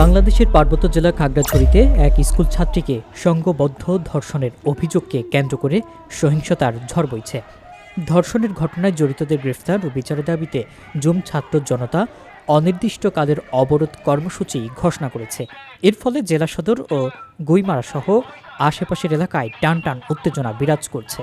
বাংলাদেশের পার্বত্য জেলা খাগড়াছড়িতে এক স্কুল ছাত্রীকে সংঘবদ্ধ ধর্ষণের অভিযোগকে কেন্দ্র করে সহিংসতার ঝড় বইছে। ধর্ষণের ঘটনায় জড়িতদের গ্রেফতার ও বিচারের দাবিতে জুম ছাত্র জনতা অনির্দিষ্টকালের অবরোধ কর্মসূচি ঘোষণা করেছে। এর ফলে জেলা সদর ও গুইমারা সহ আশেপাশের এলাকায় টান টান উত্তেজনা বিরাজ করছে।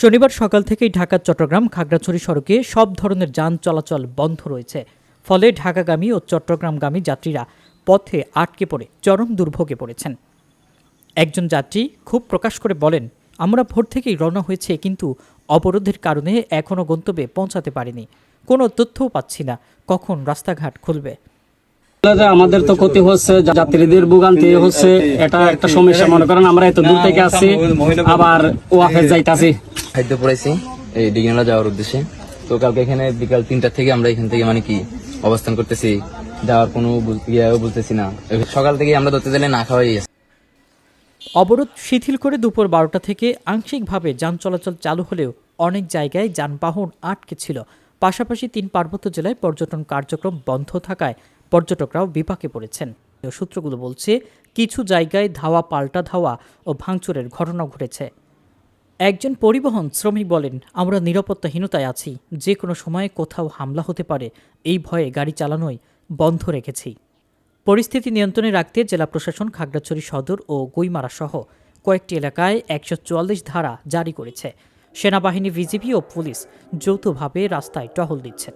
শনিবার সকাল থেকেই ঢাকা, চট্টগ্রাম, খাগড়াছড়ি সড়কে সব ধরনের যান চলাচল বন্ধ রয়েছে। ফলে ঢাকাগামী ও চট্টগ্রামগামী যাত্রীরা পথে আটকে পড়ে, চরম দুর্ভোগে পড়েছেন। একজন যাত্রী খুব প্রকাশ করে বলেন, আমরা ভোর থেকেই রওনা হয়েছে, কিন্তু অবরোধের কারণে এখনও গন্তব্যে পৌঁছাতে পারিনি। কোনো তথ্যও পাচ্ছি না, কখন রাস্তাঘাট খুলবে? আমাদের তো ক্ষতি হচ্ছে যাত্রীদের ভোগান্তি হচ্ছে এটা একটা সমস্যা। মনে করেন আমরা এত দূর থেকে আসছি আবার ওয়াফে যাইতাছি। খাদ্য পড়াইছি এই ডিগনালা যাওয়ার উদ্দেশ্যে। তো কালকে এখানে বিকাল তিনটা থেকে আমরা এখান থেকে মানে কি অবস্থান করতেছি যাওয়ার কোনো ইয়েও বলতেছি না। সকাল থেকে আমরা ধরতে গেলে না খাওয়াই। অবরোধ শিথিল করে দুপুর বারোটা থেকে আংশিকভাবে যান চলাচল চালু হলেও অনেক জায়গায় যানবাহন আটকে ছিল। পাশাপাশি তিন পার্বত্য জেলায় পর্যটন কার্যক্রম বন্ধ থাকায় পর্যটকরাও বিপাকে পড়েছেন। সূত্রগুলো বলছে, কিছু জায়গায় ধাওয়া, পাল্টা ধাওয়া ও ভাঙচুরের ঘটনা ঘটেছে। একজন পরিবহন শ্রমিক বলেন, আমরা নিরাপত্তাহীনতায় আছি। যে কোনো সময়ে কোথাও হামলা হতে পারে। এই ভয়ে গাড়ি চালানোই বন্ধ রেখেছি। পরিস্থিতি নিয়ন্ত্রণে রাখতে জেলা প্রশাসন খাগড়াছড়ি সদর ও গুইমারা সহ কয়েকটি এলাকায় একশো চুয়াল্লিশ ধারা জারি করেছে। সেনাবাহিনী বিজিবি ও পুলিশ যৌথভাবে রাস্তায় টহল দিচ্ছেন।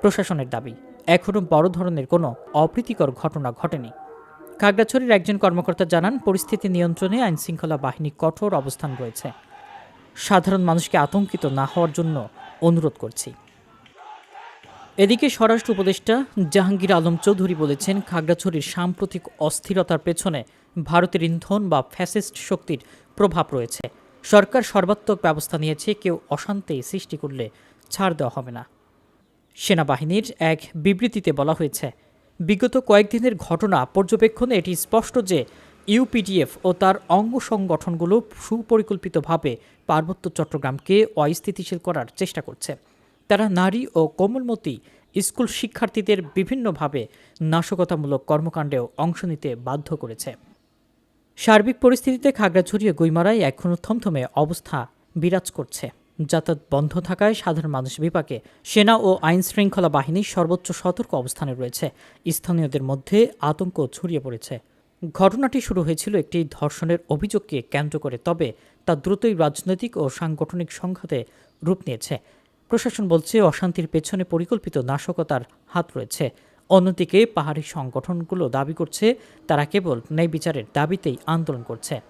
প্রশাসনের দাবি এখনও বড় ধরনের কোনো অপ্রীতিকর ঘটনা ঘটেনি। খাগড়াছড়ির একজন কর্মকর্তা জানান, পরিস্থিতি নিয়ন্ত্রণে আইনশৃঙ্খলা বাহিনী কঠোর অবস্থান রয়েছে। সাধারণ মানুষকে আতঙ্কিত না হওয়ার জন্য অনুরোধ করছি। এদিকে স্বরাষ্ট্র উপদেষ্টা জাহাঙ্গীর আলম চৌধুরী বলেছেন, খাগড়াছড়ির সাম্প্রতিক অস্থিরতার পেছনে ভারতের ইন্ধন বা ফ্যাসিস্ট শক্তির প্রভাব রয়েছে। সরকার সর্বাত্মক ব্যবস্থা নিয়েছে, কেউ অশান্তি সৃষ্টি করলে ছাড় দেওয়া হবে না। সেনাবাহিনীর এক বিবৃতিতে বলা হয়েছে, বিগত কয়েকদিনের ঘটনা পর্যবেক্ষণে এটি স্পষ্ট যে ইউপিডিএফ ও তার অঙ্গ সংগঠনগুলো সুপরিকল্পিতভাবে পার্বত্য চট্টগ্রামকে অস্থিতিশীল করার চেষ্টা করছে। তারা নারী ও কোমলমতি স্কুল শিক্ষার্থীদের বিভিন্নভাবে নাশকতামূলক কর্মকাণ্ডেও অংশ নিতে বাধ্য করেছে। সার্বিক পরিস্থিতিতে খাগড়াছড়ি ও গুইমারায় এখনও থমথমে অবস্থা বিরাজ করছে। যাতায়াত বন্ধ থাকায় সাধারণ মানুষ বিপাকে। সেনা ও আইন শৃঙ্খলা বাহিনী সর্বোচ্চ সতর্ক অবস্থানে রয়েছে। স্থানীয়দের মধ্যে আতঙ্ক ছড়িয়ে পড়েছে। ঘটনাটি শুরু হয়েছিল একটি ধর্ষণের অভিযোগকে কেন্দ্র করে, তবে তা দ্রুতই রাজনৈতিক ও সাংগঠনিক সংঘাতে রূপ নিয়েছে। প্রশাসন বলছে, অশান্তির পেছনে পরিকল্পিত নাশকতার হাত রয়েছে। অন্যদিকে পাহাড়ি সংগঠনগুলো দাবি করছে, তারা কেবল ন্যায় বিচারের দাবিতেই আন্দোলন করছে।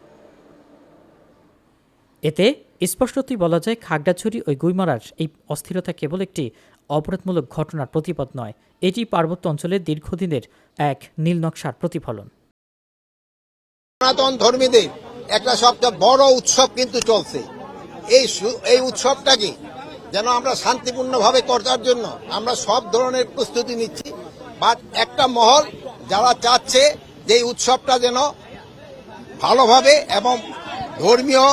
এতে স্পষ্টতই বলা যায় খাগড়াছড়ি ওই গুইমারার এই অস্থিরতা কেবল একটি অপরাধমূলক ঘটনার প্রতিপদ নয়, এটি পার্বত্য অঞ্চলের দীর্ঘদিনের এক নীলনকশার প্রতিফলন। সনাতন ধর্মীদের একটা সবচেয়ে বড় উৎসব কিন্তু চলছে। এই এই উৎসবটাকে যেন আমরা শান্তিপূর্ণভাবে করার জন্য আমরা সব ধরনের প্রস্তুতি নিচ্ছি। বাট একটা মহল যারা চাচ্ছে যে উৎসবটা যেন ভালোভাবে এবং ধর্মীয়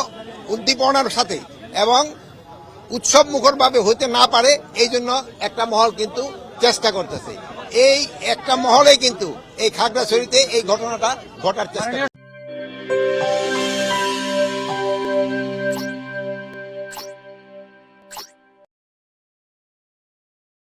উদ্দীপনার সাথে এবং উৎসব মুখরভাবে হইতে না পারে, এই জন্য একটা মহল কিন্তু চেষ্টা করতেছে এই একটা মহলে কিন্তু এই খাগড়াছড়িতে এই ঘটনাটা ঘটার চেষ্টা।